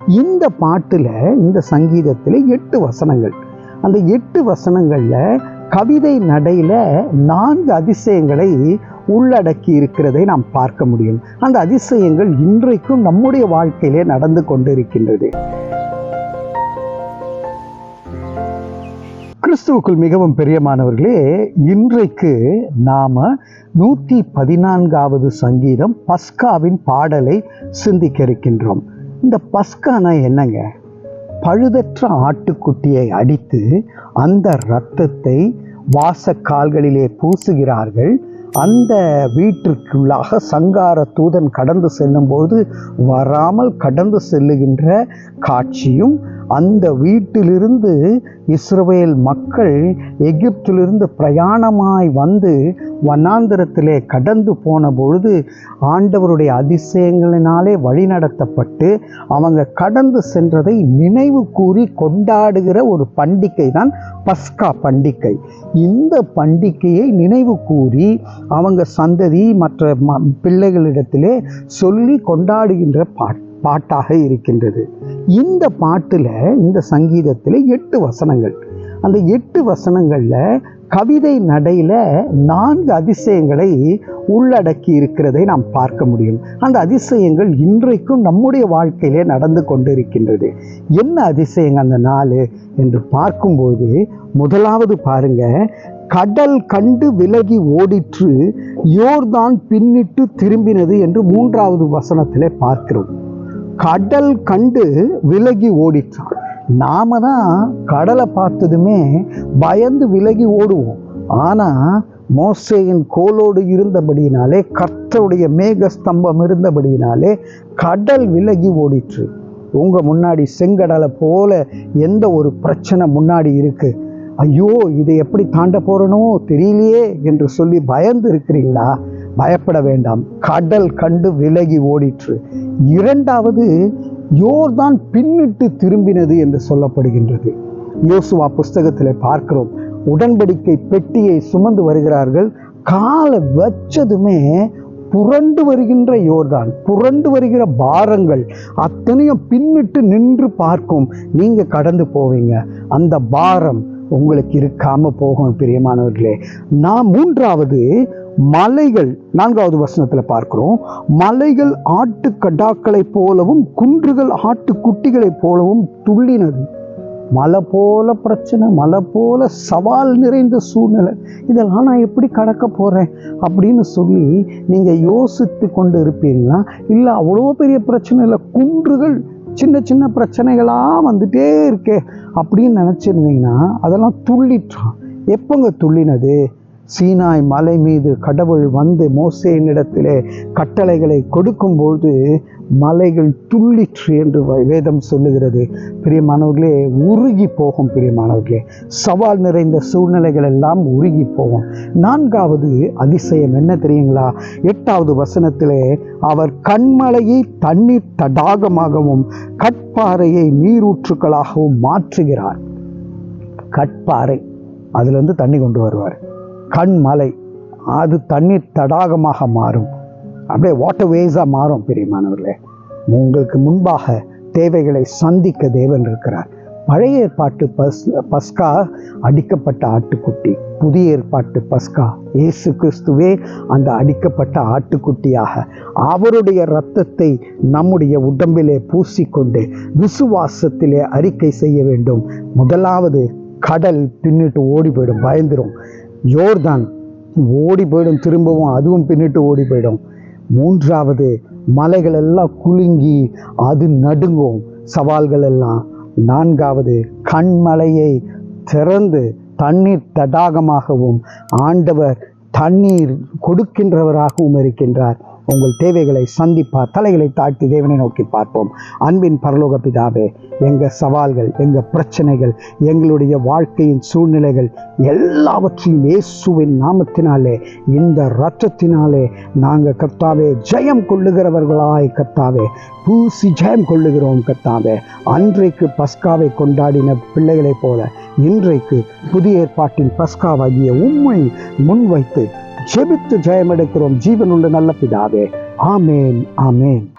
இந்த பாட்டுல இந்த சங்கீதத்துல எட்டு வசனங்கள். அந்த எட்டு வசனங்கள்ல கவிதை நடையில் நான்கு அதிசயங்களை உள்ளடக்கி இருக்கிறதை நாம் பார்க்க முடியும். அந்த அதிசயங்கள் இன்றைக்கும் நம்முடைய வாழ்க்கையிலே நடந்து கொண்டிருக்கின்றது. கிறிஸ்துவுக்குள் மிகவும் பெரியமானவர்களே இன்றைக்கு நாம நூற்றி பதினான்காவது சங்கீதம் பஸ்காவின் பாடலை சிந்திக்க இருக்கின்றோம். இந்த பஸ்கானா என்னங்க? பழுதற்ற ஆட்டுக்குட்டியை அடித்து அந்த இரத்தத்தை வாசக்கால்களிலே பூசுகிறார்கள். அந்த வீட்டிற்குள்ளாக சங்கார தூதன் கடந்து செல்லும்போது வராமல் கடந்து செல்லுகின்ற காட்சியும் அந்த வீட்டிலிருந்து இஸ்ரவேல் மக்கள் எகிப்திலிருந்து பிரயாணமாய் வந்து வனாந்திரத்திலே கடந்து போன பொழுது ஆண்டவருடைய அதிசயங்களினாலே வழிநடத்தப்பட்டு அவங்க கடந்து சென்றதை நினைவு கூறி கொண்டாடுகிற ஒரு பண்டிகை தான் பஸ்கா பண்டிகை. இந்த பண்டிகையை நினைவு கூறி அவங்க சந்ததி மற்ற ம பிள்ளைகளிடத்திலே சொல்லி கொண்டாடுகின்ற பாட்டு. பாட்டாக இருக்கின்றது. இந்த பாட்டில் இந்த சங்கீதத்தில் எட்டு வசனங்கள். அந்த எட்டு வசனங்களில் கவிதை நடையில் நான்கு அதிசயங்களை உள்ளடக்கி இருக்கிறதை நாம் பார்க்க முடியும். அந்த அதிசயங்கள் இன்றைக்கும் நம்முடைய வாழ்க்கையிலே நடந்து கொண்டிருக்கின்றது. என்ன அதிசயங்க அந்த நாள் என்று பார்க்கும்போது முதலாவது பாருங்க கடல் கண்டு விலகி ஓடிற்று யோர்தான் பின்னிட்டு திரும்பினது என்று மூன்றாவது வசனத்திலே பார்க்கிறோம். கடல் கண்டு விலகி ஓடிட்டான் நாம தான் கடலை பார்த்ததுமே பயந்து விலகி ஓடுவோம். ஆனா மோசையின் கோலோடு இருந்தபடியினாலே கர்த்தருடைய மேக ஸ்தம்பம் இருந்தபடியினாலே கடல் விலகி ஓடிற்று. உங்க முன்னாடி செங்கடலை போல எந்த ஒரு பிரச்சனை முன்னாடி இருக்கு? ஐயோ இதை எப்படி தாண்ட போறனோ தெரியலையே என்று சொல்லி பயந்து இருக்கிறீங்களா? பயப்பட வேண்டாம். கடல் கண்டு விலகி ஓடிற்று. இரண்டாவது யோர்தான் பின்னிட்டு திரும்பினது என்று சொல்லப்படுகின்றது. யோசுவா புஸ்தகத்தில் பார்க்கிறோம். உடன்படிக்கை பெட்டியை சுமந்து வருகிறார்கள். காலை வச்சதுமே புரண்டு வருகின்ற யோர்தான் புரண்டு வருகிற பாரங்கள் அத்தனையும் பின்னிட்டு நின்று பார்க்கும். நீங்க கடந்து போவீங்க. அந்த பாரம் உங்களுக்கு இருக்காம போகும் பிரியமானவர்களே. நான் மூன்றாவது மலைகள் நான்காவது வசனத்துல பார்க்கிறோம். மலைகள் ஆட்டு கடாக்களைப் போலவும் குன்றுகள் ஆட்டுக்குட்டிகளைப் போலவும் துள்ளினது. மலை போல பிரச்சனை மலை போல சவால் நிறைந்த சூழ்நிலை. இதெல்லாம் நான் எப்படி கடக்க போகிறேன் அப்படின்னு சொல்லி நீங்கள் யோசித்து கொண்டு இருப்பீங்களா? இல்லை அவ்வளோ பெரிய பிரச்சனை இல்லை குன்றுகள் சின்ன சின்ன பிரச்சனைகளாக வந்துட்டே இருக்கே அப்படின்னு நினச்சிருந்தீங்கன்னா அதெல்லாம் துள்ளிட்டான் எப்போங்க துள்ளினது? சீனாய் மலை மீது கடவுள் வந்து மோசேனிடத்திலே கட்டளைகளை கொடுக்கும்போது மலைகள் துள்ளிற்று என்று வேதம் சொல்லுகிறது. பிரியமானவர்களே உருகி போகும் பிரியமானவர்களே. சவால் நிறைந்த சூழ்நிலைகள் எல்லாம் உருகி போகும். நான்காவது அதிசயம் என்ன தெரியுங்களா? எட்டாவது வசனத்திலே அவர் கண்மலையை தண்ணீர் தடாகமாகவும் கட்பாறையை நீரூற்றுக்களாகவும் மாற்றுகிறார். கட்பாறை. அதுலேருந்து தண்ணி கொண்டு வருவார். கண்மலை. அது தண்ணீர் தடாகமாக மாறும். அப்படியே வாட்டர் வேஸாக மாறும் பெரியமானவர்களே. உங்களுக்கு முன்பாக தேவைகளை சந்திக்க தேவன் இருக்கிறார். பழைய ஏற்பாட்டு பஸ் பஸ்கா அடிக்கப்பட்ட ஆட்டுக்குட்டி. புதிய ஏற்பாட்டு பஸ்கா. இயேசு கிறிஸ்துவே அந்த அடிக்கப்பட்ட ஆட்டுக்குட்டியாக அவருடைய இரத்தத்தை நம்முடைய உடம்பிலே பூசிக்கொண்டு விசுவாசத்திலே அறிக்கை செய்ய வேண்டும். முதலாவது கடல் பின்னிட்டு ஓடி போயிடும் பயந்துடும் யோர்தான் ஓடி போயிடும் திரும்பவும் அதுவும் பின்னிட்டு ஓடி போயிடும். மூன்றாவது மலைகள் எல்லாம் குலுங்கி அது நடுங்கும். சவால்கள் எல்லாம். நான்காவது கண்மலையை திறந்து தண்ணீர் தடாகமாகவும் ஆண்டவர் தண்ணீர் கொடுக்கின்றவராகவும் இருக்கின்றார். உங்கள் தேவைகளை சந்திப்பார் தலைகளை தாழ்த்தி தேவனை நோக்கி பார்ப்போம். அன்பின் பரலோக பிதாவே எங்கள் சவால்கள் எங்கள் பிரச்சனைகள் எங்களுடைய வாழ்க்கையின் சூழ்நிலைகள் எல்லாவற்றையும் இயேசுவின் நாமத்தினாலே இந்த இரத்தத்தினாலே நாங்கள் கர்த்தாவே ஜெயம் கொள்ளுகிறவர்களாய் கர்த்தாவே பூசி ஜெயம் கொள்ளுகிறோம் கர்த்தாவே. அன்றைக்கு பஸ்காவை கொண்டாடின பிள்ளைகளைப் போல இன்றைக்கு புதிய ஏற்பாட்டின் பஸ்காவாகிய உண்மை முன்வைத்து ஜெபித்து ஜெயம் எடுக்கிறோம் ஜீவனுள்ள நல்ல பிதாவே. ஆமேன் ஆமேன்.